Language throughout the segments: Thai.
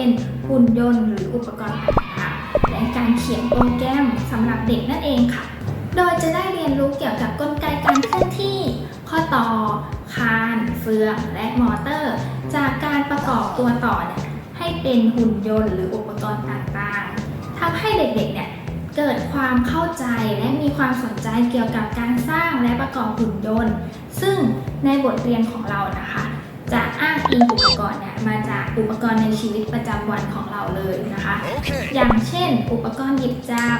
กอบเป็นหุ่นยนต์หรืออุปกรณ์ต่างๆและการเขียนโปรแกรมสำหรับเด็กนั่นเองค่ะ โดยจะได้เรียนรู้เกี่ยวกับกลไกการเคลื่อนที่ ข้อต่อ คาน เฟือง และมอเตอร์ จากการประกอบตัวต่อเนี่ยให้เป็นหุ่นยนต์หรืออุปกรณ์ต่างๆทำให้เด็กๆเนี่ยเกิดความเข้าใจและมีความสนใจเกี่ยวกับการสร้างและประกอบหุ่นยนต์ ซึ่งในบทเรียนของเรานะคะ จะอ้างอิงอุปกรณ์เนี่ยมาจากอุปกรณ์ในชีวิตประจำวันของเราเลยนะคะ Okay. อย่างเช่น อุปกรณ์หยิบจับ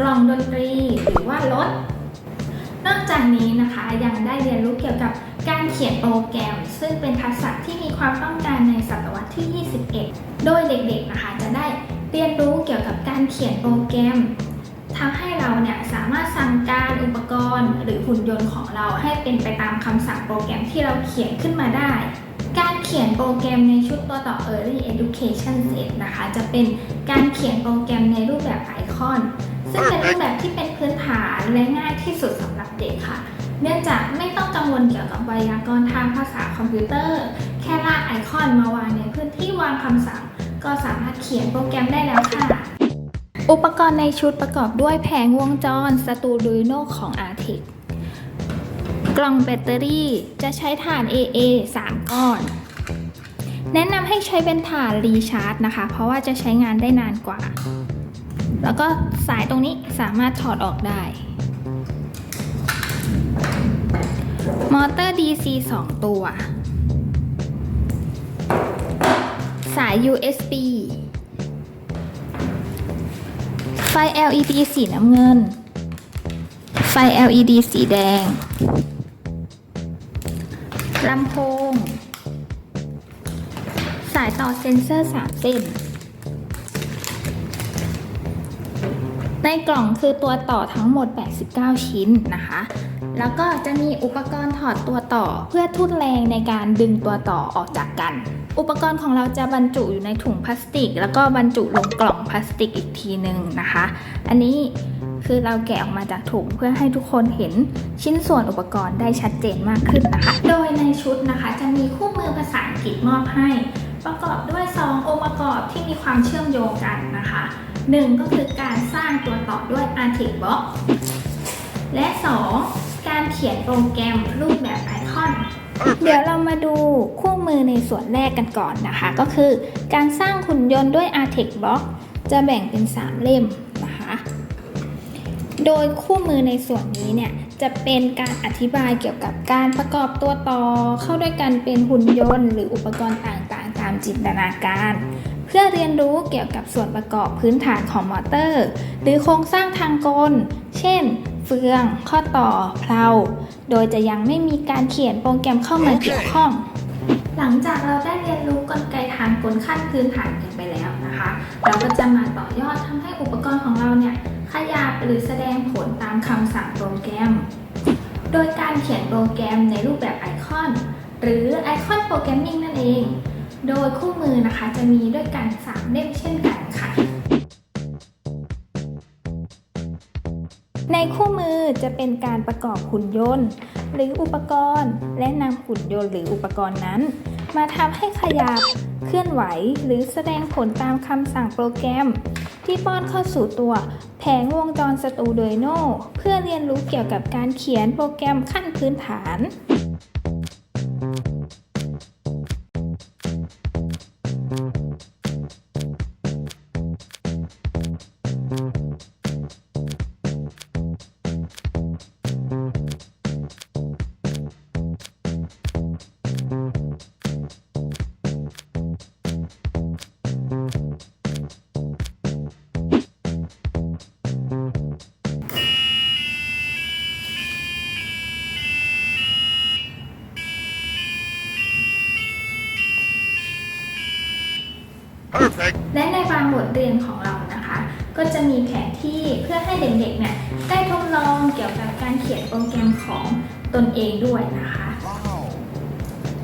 กล่องดนตรีหรือว่ารถ นอกจากนี้นะคะยังได้เรียนรู้เกี่ยวกับการเขียนโปรแกรม ซึ่งเป็นทักษะที่มีความต้องการในศตวรรษที่ 21 โดยเด็กๆนะคะจะได้เรียนรู้เกี่ยวกับการเขียนโปรแกรม ทำให้เราเนี่ยสามารถสั่งการอุปกรณ์ หรือหุ่นยนต์ของเราให้เป็นไปตามคำสั่งโปรแกรมที่เราเขียนขึ้นมาได้ การเขียนโปรแกรมในชุดตัวต่อ Early Education Set นะคะ จะเป็นการเขียนโปรแกรมในรูปแบบไอคอน ซึ่งเป็นรูปแบบที่เป็นพื้นฐานและง่ายที่สุดสำหรับเด็กค่ะเนื่องจากไม่ต้องกังวลเกี่ยวกับไวยากรณ์ทางภาษาคอมพิวเตอร์ แค่ลากไอคอนมาวางในพื้นที่วางคำสั่ง ก็สามารถเขียนโปรแกรมได้แล้วค่ะ อุปกรณ์ในชุดประกอบด้วยแผงวงจร Arduino ของ Artix กล่องแบตเตอรี่จะใช้ถ่าน AA 3 ก้อน แนะนำให้ใช้เป็นถ่านรีชาร์จนะคะ เพราะว่าจะใช้งานได้นานกว่า แล้วก็สายตรงนี้สามารถถอดออกได้ มอเตอร์ DC 2 ตัว สาย USB ไฟ LED สีน้ำเงิน ไฟ LED สีแดง ลำโพง สายต่อเซ็นเซอร์ 3 เส้น ในกล่องคือตัวต่อทั้งหมด 89 ชิ้นนะคะ แล้วก็จะมีอุปกรณ์ถอดตัวต่อเพื่อทุ่นแรงในการดึงตัวต่อออกจากกัน อุปกรณ์ของเราจะบรรจุอยู่ในถุงพลาสติก แล้วก็บรรจุลงกล่องพลาสติกอีกทีหนึ่งนะคะ อันนี้คือเราแกะออกมาจากถุงเพื่อให้ทุกคนเห็นชิ้นส่วนอุปกรณ์ได้ชัดเจนมากขึ้นนะคะ โดยในชุดนะคะจะมีคู่มือภาษาอังกฤษมอบให้ ประกอบด้วยซององค์ประกอบที่มีความเชื่อมโยงกันนะคะ หนึ่งก็คือการสร้างตัวต่อด้วย Artic Box และ 2. การเขียนโปรแกรมรูปแบบไอคอน เดี๋ยวเรามาดูคู่มือในส่วนแรกกันก่อนนะคะ ก็คือการสร้างหุ่นยนต์ด้วย Artic Box จะแบ่งเป็น 3 เล่มนะคะ โดยคู่มือในส่วนนี้เนี่ยจะเป็นการอธิบายเกี่ยวกับการประกอบตัวต่อเข้าด้วยกันเป็นหุ่นยนต์ หรืออุปกรณ์ต่างๆ ตามจินตนาการ พื่อเรียนรู้เกี่ยวกับส่วนประกอบพื้นฐานของมอเตอร์ หรือโครงสร้างทางกล เช่น เฟือง ข้อต่อ เพลา โดยจะยังไม่มีการเขียนโปรแกรมเข้ามาเกี่ยวข้อง หลังจากเราได้เรียนรู้กลไกทางกลขั้นพื้นฐานกันไปแล้วนะคะ เราก็จะมาต่อยอดทำให้อุปกรณ์ของเราเนี่ยขยับหรือแสดงผลตามคำสั่งโปรแกรม โดยการเขียนโปรแกรมในรูปแบบไอคอน หรือไอคอนโปรแกรมมิ่งนั่นเอง โดยคู่มือนะคะจะมีด้วยกัน3เล่มเช่นกันค่ะ ในคู่มือจะเป็นการประกอบหุ่นยนต์ หรืออุปกรณ์ และนำหุ่นยนต์หรืออุปกรณ์นั้น มาทำให้ขยับเคลื่อนไหว หรือแสดงผลตามคำสั่งโปรแกรม ที่ป้อนเข้าสู่ตัวแผงวงจรสตูดิโนเพื่อเรียนรู้เกี่ยวกับการเขียนโปรแกรมขั้นพื้นฐาน Perfect. และในบางบทเรียนของเรานะคะ ก็จะมีแผนที่เพื่อให้เด็กๆเนี่ยได้ทดลองเกี่ยวกับการเขียนโปรแกรมของตนเองด้วยนะคะ Wow.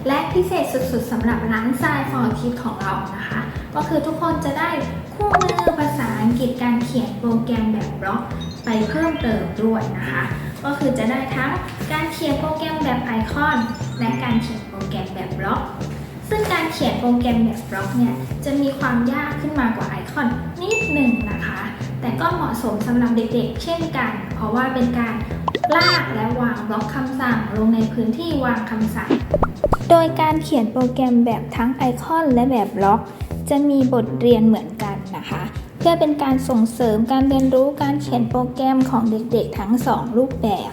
และพิเศษสุดๆสำหรับร้านทรายฟอร์คิดของเรานะคะ ก็คือทุกคนจะได้คู่มือภาษาอังกฤษการเขียนโปรแกรมแบบบล็อกไปเพิ่มเติมด้วยนะคะ ก็คือจะได้ทั้งการเขียนโปรแกรมแบบไอคอน และการเขียนโปรแกรมแบบบล็อก ซึ่งการเขียนโปรแกรมแบบบล็อกเนี่ยจะมีความยากขึ้นมากว่าไอคอนนิดหนึ่งนะคะ แต่ก็เหมาะสมสำหรับเด็กๆ เช่นกัน เพราะว่าเป็นการลากและวางบล็อกคำสั่งลงในพื้นที่วางคำสั่ง โดยการเขียนโปรแกรมแบบทั้งไอคอนและแบบบล็อก จะมีบทเรียนเหมือนกันนะคะ เพื่อเป็นการส่งเสริมการเรียนรู้การเขียนโปรแกรมของเด็กๆ ทั้งสองรูปแบบ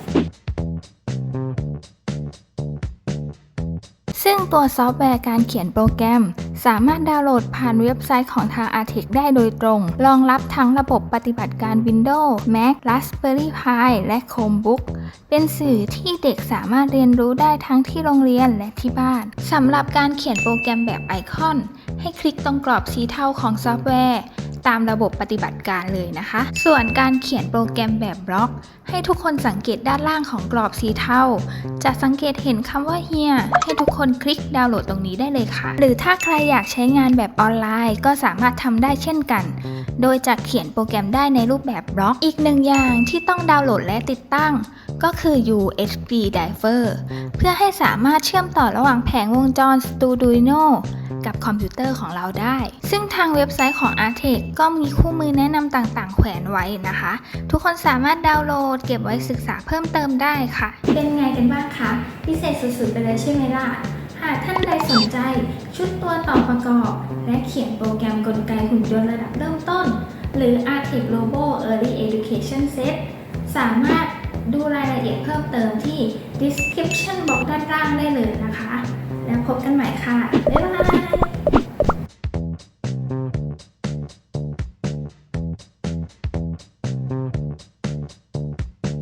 ซึ่งตัวซอฟต์แวร์การเขียนโปรแกรม สามารถดาวน์โหลดผ่านเว็บไซต์ของทาง Artec ได้โดยตรง รองรับทั้งระบบปฏิบัติการ Windows Mac Raspberry Pi และ Chromebook เป็นสื่อที่เด็กสามารถเรียนรู้ได้ทั้งที่โรงเรียนและที่บ้านสำหรับการเขียนโปรแกรมแบบไอคอน ให้คลิกตรงกรอบสีเทาของซอฟต์แวร์ ตามระบบปฏิบัติการเลยนะคะ ส่วนการเขียนโปรแกรมแบบบล็อก ให้ทุกคนสังเกตด้านล่างของกรอบสีเทาจะสังเกตเห็นคำว่าเฮียให้ทุกคนคลิกดาวน์โหลดตรงนี้ได้เลยค่ะ หรือถ้าใครอยากใช้งานแบบออนไลน์ ก็สามารถทำได้เช่นกัน โดยจะเขียนโปรแกรมได้ในรูปแบบบล็อก อีกหนึ่งอย่างที่ต้องดาวน์โหลดและติดตั้ง ก็คือ USB Driver เพื่อให้สามารถเชื่อมต่อระหว่างแผงวงจร Arduino กับคอมพิวเตอร์ของเราได้ ซึ่งทางเว็บไซต์ของ Artec ก็มีคู่มือแนะนำต่างๆ แขวนไว้นะคะ ทุกคนสามารถดาวน์โหลดเก็บไว้ศึกษาเพิ่มเติมได้ค่ะ เป็นไงกันบ้างคะ พิเศษสุดๆ ไปเลยใช่ไหมล่ะ หากท่านใดสนใจ ชุดตัวต่อประกอบ และเขียนโปรแกรมกลไกหุ่นยนต์ระดับเริ่มต้น หรือ Artec Robo Early Education Set สามารถ ดูรายละเอียดเพิ่มเติมที่ description box ด้านล่างได้เลยนะคะ แล้วพบกันใหม่ค่ะ บ๊ายบาย